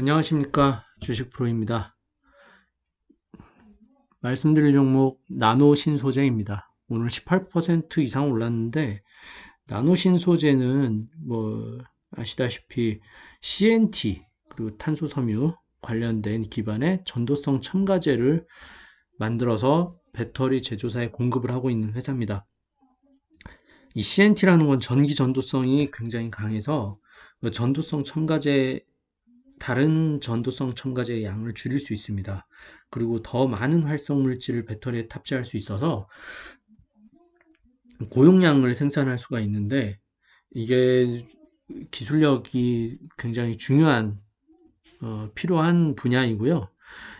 안녕하십니까 주식 프로입니다. 말씀드릴 종목 나노 신소재입니다. 오늘 18% 이상 올랐는데 나노 신소재는 뭐 아시다시피 CNT 그리고 탄소 섬유 관련된 기반의 전도성 첨가제를 만들어서 배터리 제조사에 공급을 하고 있는 회사입니다. 이 CNT라는 건 전기 전도성이 굉장히 강해서 그 전도성 첨가제 다른 전도성 첨가제의 양을 줄일 수 있습니다. 그리고 더 많은 활성 물질을 배터리에 탑재할 수 있어서 고용량을 생산할 수가 있는데 이게 기술력이 굉장히 중요한 어, 필요한 분야이고요.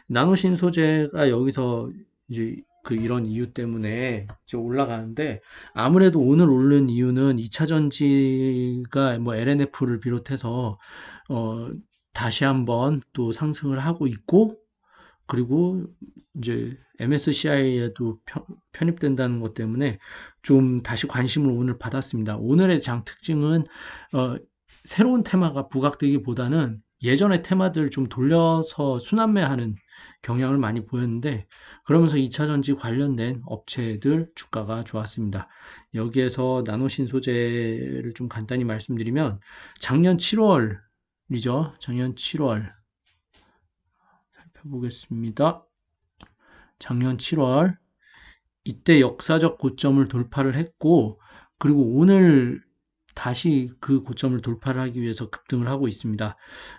나노신 소재가 여기서 이제 그 이런 이유 때문에 이제 올라가는데 아무래도 오늘 오른 이유는 2차 전지가 뭐 LNF를 비롯해서 어 다시 한번 또 상승을 하고 있고 그리고 이제 MSCI에도 편입된다는 것 때문에 좀 다시 관심을 오늘 받았습니다. 오늘의 장 특징은 어, 새로운 테마가 부각되기보다는 예전의 테마들 좀 돌려서 순환매하는 경향을 많이 보였는데 그러면서 2차 전지 관련된 업체들 주가가 좋았습니다. 여기에서 나노신 소재를 좀 간단히 말씀드리면 작년 7월 이죠. 작년 7월 살펴보겠습니다. 작년 7월 이때 역사적 고점을 돌파를 했고 그리고 오늘 다시 그 고점을 돌파를 하기 위해서 급등을 하고 있습니다.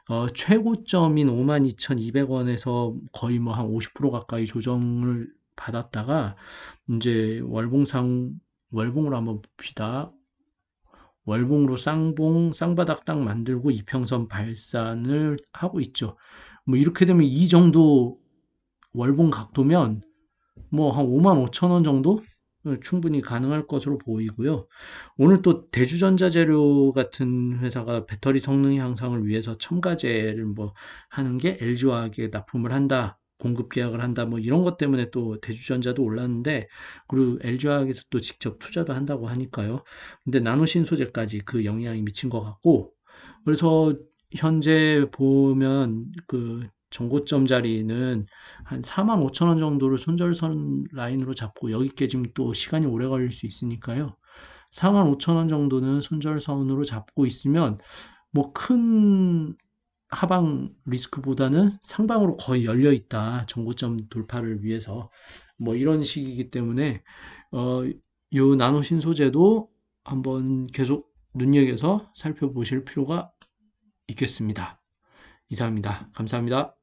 어, 최고점인 52,200원에서 거의 뭐 한 50% 가까이 조정을 받았다가 이제 월봉상 월봉으로 한번 봅시다. 월봉으로 쌍봉, 쌍바닥 딱 만들고 이평선 발산을 하고 있죠. 뭐 이렇게 되면 이 정도 월봉 각도면 뭐 한 5만 5천 원 정도 충분히 가능할 것으로 보이고요. 오늘 또 대주전자재료 같은 회사가 배터리 성능 향상을 위해서 첨가제를 뭐 하는 게 LG화학에 납품을 한다. 공급 계약을 한다 뭐 이런 것 때문에 또 대주전자도 올랐는데 그리고 LG화학에서 또 직접 투자도 한다고 하니까요. 근데 나노신 소재까지 그 영향이 미친 것 같고 그래서 현재 보면 그 정고점 자리는 한 4만 5천 원 정도를 손절선 라인으로 잡고 여기께 지금 또 시간이 오래 걸릴 수 있으니까요. 4만 5천 원 정도는 손절선으로 잡고 있으면 뭐 큰 하방 리스크보다는 상방으로 거의 열려 있다. 정고점 돌파를 위해서. 뭐 이런 식이기 때문에 어, 요 나노 신 소재도 한번 계속 눈여겨서 살펴보실 필요가 있겠습니다. 이상입니다. 감사합니다.